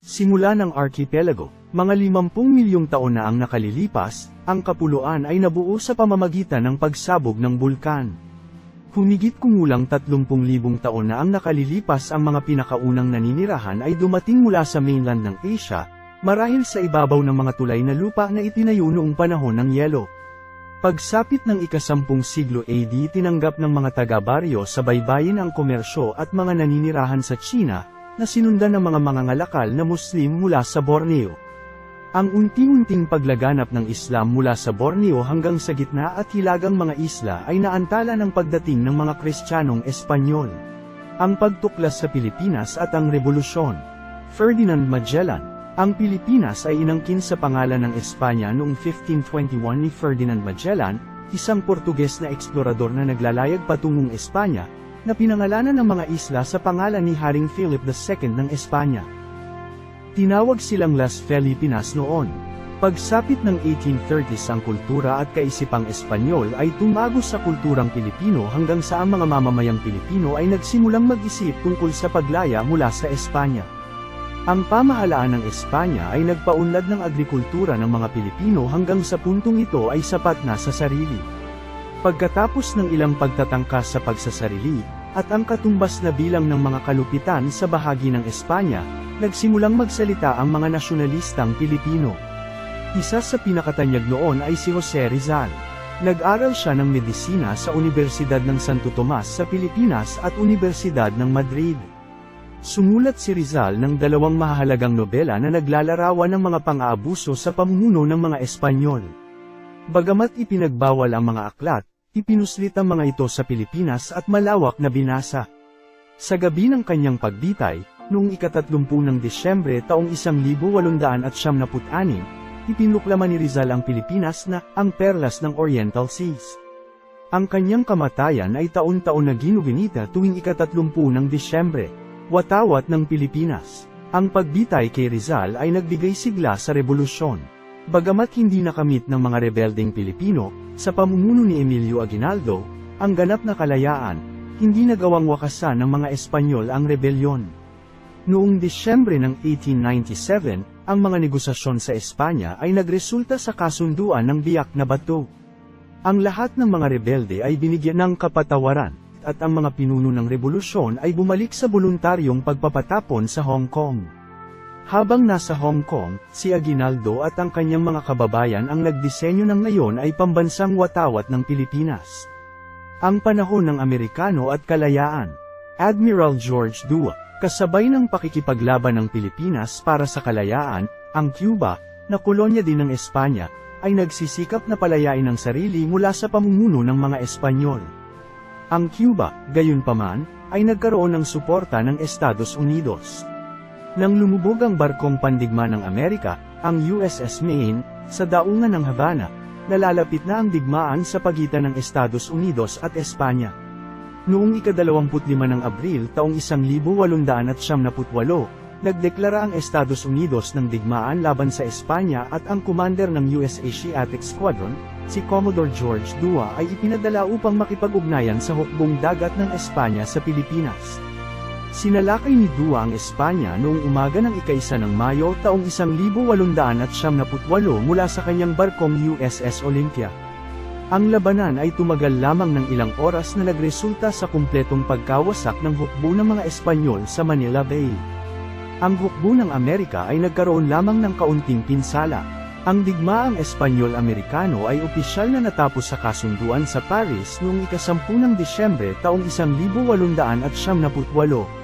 Simula ng archipelago, mga 50 milyong taon na ang nakalilipas, ang kapuluan ay nabuo sa pamamagitan ng pagsabog ng bulkan. Humigit kumulang 30,000 taon na ang nakalilipas ang mga pinakaunang naninirahan ay dumating mula sa mainland ng Asia, marahil sa ibabaw ng mga tulay na lupa na itinayo noong panahon ng yelo. Pagsapit ng ikasampung siglo AD tinanggap ng mga taga-baryo sa baybayin ang komersyo at mga naninirahan sa China, na sinundan ng mga mangangalakal na Muslim mula sa Borneo. Ang unti-unting paglaganap ng Islam mula sa Borneo hanggang sa gitna at hilagang mga isla ay naantala ng pagdating ng mga Kristiyanong Espanyol. Ang pagtuklas sa Pilipinas at ang Revolusyon. Ferdinand Magellan, ang Pilipinas ay inangkin sa pangalan ng Espanya noong 1521 ni Ferdinand Magellan, isang Portuges na eksplorador na naglalayag patungong Espanya, na pinangalanan ng mga isla sa pangalan ni Haring Philip II ng Espanya. Tinawag silang Las Filipinas noon. Pagsapit ng 1830s ang kultura at kaisipang Espanyol ay tumago sa kulturang Pilipino hanggang sa ang mga mamamayang Pilipino ay nagsimulang mag-isip tungkol sa paglaya mula sa Espanya. Ang pamahalaan ng Espanya ay nagpaunlad ng agrikultura ng mga Pilipino hanggang sa puntong ito ay sapat na sa sarili. Pagkatapos ng ilang pagtatangkas sa pagsasarili, at ang katumbas na bilang ng mga kalupitan sa bahagi ng Espanya, nagsimulang magsalita ang mga nasyonalistang Pilipino. Isa sa pinakatanyag noon ay si Jose Rizal. Nag-aral siya ng medisina sa Universidad ng Santo Tomas sa Pilipinas at Universidad ng Madrid. Sumulat si Rizal ng dalawang mahahalagang nobela na naglalarawan ng mga pang-aabuso sa pamumuno ng mga Espanyol. Bagamat ipinagbawal ang mga aklat, ipinuslit ang mga ito sa Pilipinas at malawak na binasa. Sa gabi ng kanyang pagbitay, noong ikatatlumpu ng Disyembre taong 1876, ipinuklaman ni Rizal ang Pilipinas na ang perlas ng Oriental Seas. Ang kanyang kamatayan ay taon-taon na ginuginita tuwing ikatatlumpu ng Disyembre, watawat ng Pilipinas. Ang pagbitay kay Rizal ay nagbigay sigla sa revolusyon. Bagamat hindi nakamit ng mga rebeldeng Pilipino, sa pamumuno ni Emilio Aguinaldo, ang ganap na kalayaan, hindi nagawang wakasan ng mga Espanyol ang rebelyon. Noong Disyembre ng 1897, ang mga negosasyon sa Espanya ay nagresulta sa kasunduan ng biyak na bato. Ang lahat ng mga rebelde ay binigyan ng kapatawaran, at ang mga pinuno ng revolusyon ay bumalik sa voluntaryong pagpapatapon sa Hong Kong. Habang nasa Hong Kong, si Aguinaldo at ang kanyang mga kababayan ang nagdisenyo ng ngayon ay pambansang watawat ng Pilipinas. Ang panahon ng Amerikano at kalayaan. Admiral George Dua, kasabay ng pakikipaglaban ng Pilipinas para sa kalayaan, ang Cuba, na kolonya din ng Espanya, ay nagsisikap na palayain ang sarili mula sa pamumuno ng mga Espanyol. Ang Cuba, gayunpaman, ay nagkaroon ng suporta ng Estados Unidos. Nang lumubog ang barkong pandigma ng Amerika, ang USS Maine, sa daungan ng Havana, nalalapit na ang digmaan sa pagitan ng Estados Unidos at Espanya. Noong ika-25 ng Abril taong 1878, nagdeklara ang Estados Unidos ng digmaan laban sa Espanya at ang commander ng US Asiatic Squadron, si Commodore George Dua ay ipinadala upang makipag-ugnayan sa hukbong dagat ng Espanya sa Pilipinas. Sinalakay ni Dua ang Espanya noong umaga ng ikaisa ng Mayo taong 1878 mula sa kanyang barkong USS Olympia. Ang labanan ay tumagal lamang ng ilang oras na nagresulta sa kumpletong pagkawasak ng hukbo ng mga Espanyol sa Manila Bay. Ang hukbo ng Amerika ay nagkaroon lamang ng kaunting pinsala. Ang digmaang Espanyol-Amerikano ay opisyal na natapos sa kasunduan sa Paris noong ikasampu ng Disyembre taong 1878.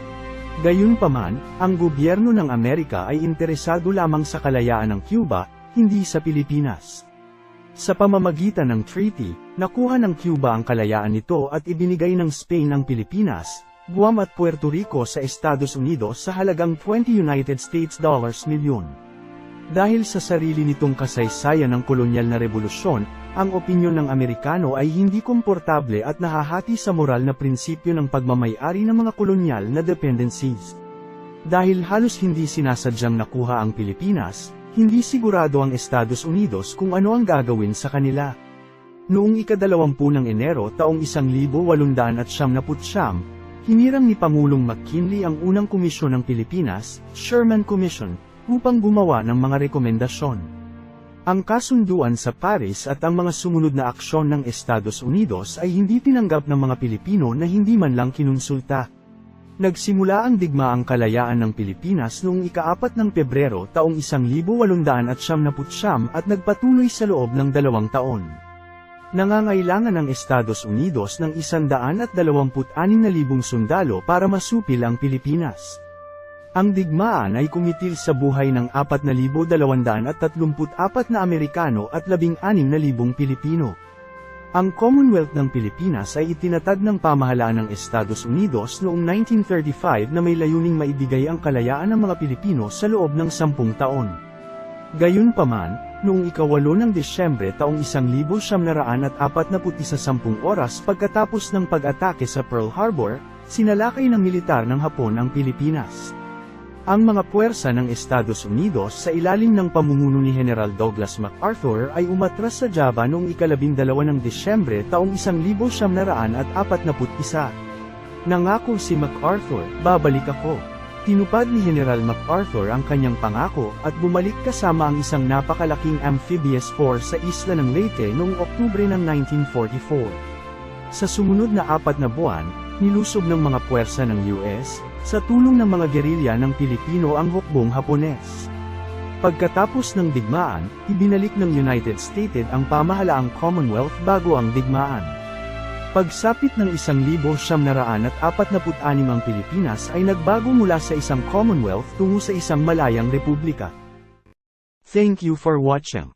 Gayunpaman, ang gobyerno ng Amerika ay interesado lamang sa kalayaan ng Cuba, hindi sa Pilipinas. Sa pamamagitan ng treaty, nakuha ng Cuba ang kalayaan nito at ibinigay ng Spain ang Pilipinas, Guam at Puerto Rico sa Estados Unidos sa halagang 20 United States dollars milyon. Dahil sa sarili nitong kasaysayan ng kolonyal na revolusyon, ang opinyon ng Amerikano ay hindi komportable at nahahati sa moral na prinsipyo ng pagmamayari ng mga kolonyal na dependencies. Dahil halos hindi sinasadyang nakuha ang Pilipinas, hindi sigurado ang Estados Unidos kung ano ang gagawin sa kanila. Noong ikadalawampu ng Enero taong 1879, hinirang ni Pangulong McKinley ang unang komisyon ng Pilipinas, Sherman Commission, upang gumawa ng mga rekomendasyon. Ang kasunduan sa Paris at ang mga sumunod na aksyon ng Estados Unidos ay hindi tinanggap ng mga Pilipino na hindi man lang kinonsulta. Nagsimula ang digmaang kalayaan ng Pilipinas noong ikaapat ng Pebrero taong 1879 at nagpatuloy sa loob ng dalawang taon. Nangangailangan ang Estados Unidos ng 126,000 sundalo para masupil ang Pilipinas. Ang digmaan ay kumitil sa buhay ng 4,234 na Amerikano at 16,000 Pilipino. Ang Commonwealth ng Pilipinas ay itinatag ng pamahalaan ng Estados Unidos noong 1935 na may layuning maibigay ang kalayaan ng mga Pilipino sa loob ng sampung taon. Gayunpaman, noong ikawalo ng Desyembre taong 1941 sa sampung oras pagkatapos ng pag-atake sa Pearl Harbor, sinalakay ng militar ng Hapon ang Pilipinas. Ang mga puwersa ng Estados Unidos sa ilalim ng pamumuno ni General Douglas MacArthur ay umatras sa Java noong ikalabindalawa ng Desyembre taong 1941. Nangako si MacArthur, babalik ako. Tinupad ni General MacArthur ang kanyang pangako at bumalik kasama ang isang napakalaking amphibious force sa isla ng Leyte noong Oktubre ng 1944. Sa sumunod na apat na buwan, nilusob ng mga puwersa ng US, sa tulong ng mga gerilya ng Pilipino ang hukbong Hapones. Pagkatapos ng digmaan, ibinalik ng United States ang pamahalaang Commonwealth bago ang digmaan. Pagsapit ng 1,746 ang Pilipinas ay nagbago mula sa isang Commonwealth tungo sa isang malayang republika. Thank you for watching.